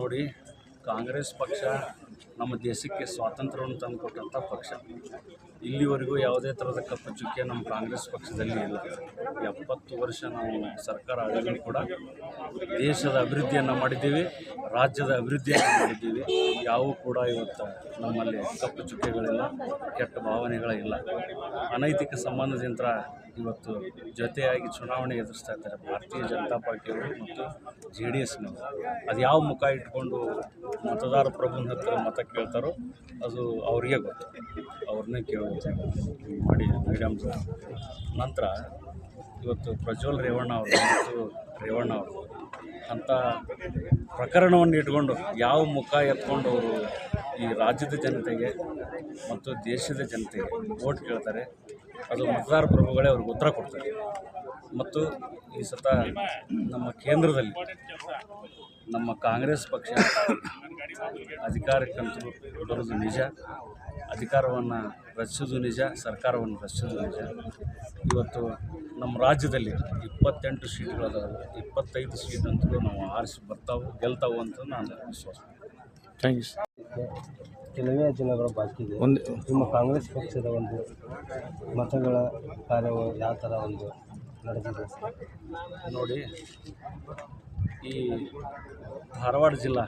ನೋಡಿ, ಕಾಂಗ್ರೆಸ್ ಪಕ್ಷ ನಮ್ಮ ದೇಶಕ್ಕೆ ಸ್ವಾತಂತ್ರ್ಯವನ್ನು ತಂದುಕೊಟ್ಟಂಥ ಪಕ್ಷ. ಇಲ್ಲಿವರೆಗೂ ಯಾವುದೇ ಥರದ ಕಪ್ಪು ಚುಕ್ಕೆ ನಮ್ಮ ಕಾಂಗ್ರೆಸ್ ಪಕ್ಷದಲ್ಲಿ ಇಲ್ಲ. ಎಪ್ಪತ್ತು ವರ್ಷ ನಾವು ಸರ್ಕಾರ ಆಳಿದ್ರು ಕೂಡ ದೇಶದ ಅಭಿವೃದ್ಧಿಯನ್ನು ಮಾಡಿದ್ದೀವಿ, ರಾಜ್ಯದ ಅಭಿವೃದ್ಧಿಯನ್ನು ಮಾಡಿದ್ದೀವಿ. ಯಾವೂ ಕೂಡ ಇವತ್ತು ನಮ್ಮಲ್ಲಿ ಕಪ್ಪು ಚುಕ್ಕೆಗಳಿಲ್ಲ, ಕೆಟ್ಟ ಭಾವನೆಗಳಿಲ್ಲ ಅನೈತಿಕ ಸಂಬಂಧದಿಂದ ಇವತ್ತು ಜೊತೆಯಾಗಿ ಚುನಾವಣೆ ಎದುರಿಸ್ತಾ ಇದ್ದಾರೆ ಭಾರತೀಯ ಜನತಾ ಪಾರ್ಟಿಯವರು ಮತ್ತು ಜೆ ಡಿ ಎಸ್ನವರು ಅದು ಯಾವ ಮುಖ ಇಟ್ಕೊಂಡು ಮತದಾರ ಪ್ರಭುನ ಹತ್ರ ಮತ ಕೇಳ್ತಾರೋ ಅದು ಅವ್ರಿಗೆ ಗೊತ್ತು. ಅವ್ರನ್ನೇ ಕೇಳೋದು ಮಾಡಿ ಮೇಡಮ್ ನಂತರ ಇವತ್ತು ಪ್ರಜ್ವಲ್ ರೇವಣ್ಣ ಅವರು ಮತ್ತು ರೇವಣ್ಣ ಅವರು ಅಂಥ ಪ್ರಕರಣವನ್ನು ಇಟ್ಕೊಂಡು ಯಾವ ಮುಖ ಎತ್ಕೊಂಡು ಅವರು ಈ ರಾಜ್ಯದ ಜನತೆಗೆ ಮತ್ತು ದೇಶದ ಜನತೆಗೆ ವೋಟ್ ಕೇಳ್ತಾರೆ. ಅದು ಮತದಾರ ಪ್ರಭುಗಳೇ ಅವ್ರಿಗೆ ಉತ್ತರ ಕೊಡ್ತಾರೆ. ಮತ್ತು ಈ ಸತ ನಮ್ಮ ಕೇಂದ್ರದಲ್ಲಿ ನಮ್ಮ ಕಾಂಗ್ರೆಸ್ ಪಕ್ಷ ಅಧಿಕಾರಕ್ಕಂತೂ ಬರೋದು ನಿಜ. ಅಧಿಕಾರವನ್ನು ರಚಿಸೋದು ನಿಜ. ಸರ್ಕಾರವನ್ನು ರಚಿಸೋದು ನಿಜ. ಇವತ್ತು ನಮ್ಮ ರಾಜ್ಯದಲ್ಲಿ ಇಪ್ಪತ್ತೆಂಟು ಸೀಟ್ಗಳದಾವೆ. ಇಪ್ಪತ್ತೈದು ಸೀಟ್ ಅಂತೂ ನಾವು ಆರಿಸಿ ಬರ್ತಾವೆ, ಗೆಲ್ತಾವು ಅಂತ ನಾನು ವಿಶ್ವಾಸ ಥ್ಯಾಂಕ್ ಯು ಕೆಲವೇ ದಿನಗಳು ಬಾಕಿ ಇದೆ ಒಂದು ನಿಮ್ಮ ಕಾಂಗ್ರೆಸ್ ಪಕ್ಷದ ಒಂದು ಮತಗಳ ಕಾರ್ಯವು ಯಾವ ಥರ ಒಂದು ನಡೆದಿದೆ? ನೋಡಿ ಈ ಧಾರವಾಡ ಜಿಲ್ಲಾ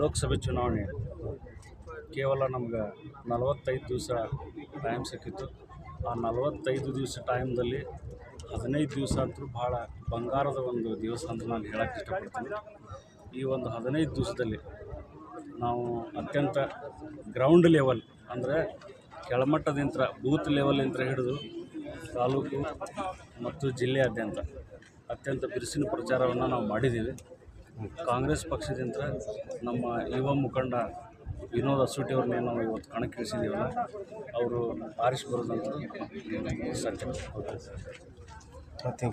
ಲೋಕಸಭೆ ಚುನಾವಣೆ ಕೇವಲ ನಮ್ಗೆ ನಲವತ್ತೈದು ದಿವಸ ಟೈಮ್ ಸಿಕ್ಕಿತ್ತು. ಆ ನಲವತ್ತೈದು ದಿವಸ ಟೈಮ್ದಲ್ಲಿ ಹದಿನೈದು ದಿವಸ ಅಂತೂ ಭಾಳ ಬಂಗಾರದ ಒಂದು ದಿವಸ ಅಂತ ನಾನು ಹೇಳಕ್ಕೆ ಇಷ್ಟಪಡ್ತೀನಿ. ಈ ಒಂದು ಹದಿನೈದು ದಿವಸದಲ್ಲಿ ನಾವು ಅತ್ಯಂತ ಗ್ರೌಂಡ್ ಲೆವೆಲ್ ಅಂದರೆ ಕೆಳಮಟ್ಟದಿಂದ ಬೂತ್ ಲೆವೆಲಿಂದ ಹಿಡಿದು ತಾಲೂಕು ಮತ್ತು ಜಿಲ್ಲೆಯಾದ್ಯಂತ ಅತ್ಯಂತ ಬಿರುಸಿನ ಪ್ರಚಾರವನ್ನು ನಾವು ಮಾಡಿದ್ದೀವಿ. ಕಾಂಗ್ರೆಸ್ ಪಕ್ಷದಿಂದ ನಮ್ಮ ಯುವ ಮುಖಂಡ ವಿನೋದ್ ಅಸೂಟಿ ಅವ್ರನ್ನೇ ನಾವು ಇವತ್ತು ಕಣಕ್ಕಿಳಿಸಿದ್ದೀವಲ್ಲ, ಅವರು ಆರಿಸಿ ಬರೋದಂತ ಸತ್ಯ